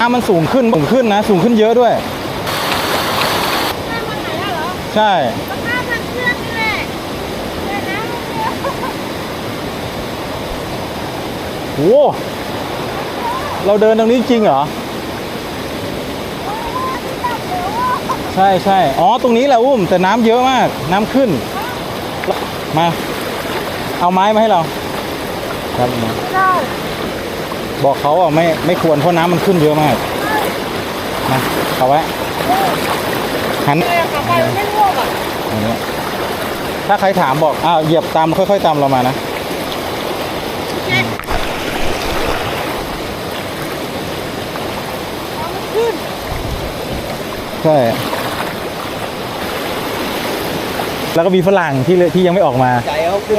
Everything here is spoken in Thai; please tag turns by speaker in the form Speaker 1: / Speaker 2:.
Speaker 1: น้ำมันสูงขึ้นสูงขึ้นนะ สูงขึ้นเยอะด้วย ใช่
Speaker 2: เครื่องนี่แหละแต่น้ำมันเยอะ
Speaker 1: โห เราเดินตรงนี้จริงเหรอ ใช่ใช่อ๋อ ตรงนี้แหละอุ้ม แต่น้ำเยอะมาก น้ำขึ้น มา เอาไม้มาให้เรา ครับ บอกเขาอะไม่ไม่ควรเพราะน้ำมันขึ้นเยอะมากมาเอาไว้หัน
Speaker 2: เลยอะค่ะไปมันไม่ร่วงอะ
Speaker 1: อย่างเงี้ยถ้าใครถามบอกอ้าวเหยียบตามค่อยๆตามเรามานะ
Speaker 2: เจ็ดขึ้น
Speaker 1: ใช่แล้วก็มีฝรั่งที่เลยที่ยังไม่ออกมา
Speaker 3: ใจเขาขึ้น